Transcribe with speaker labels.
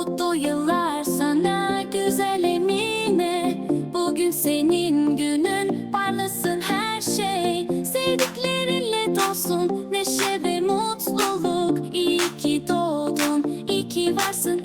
Speaker 1: Mutlu yıllar sana güzel Emine. Bugün senin günün parlasın her şey. Sevdiklerinle dolsun neşe ve mutluluk. İyi ki doğdun, iyi ki varsın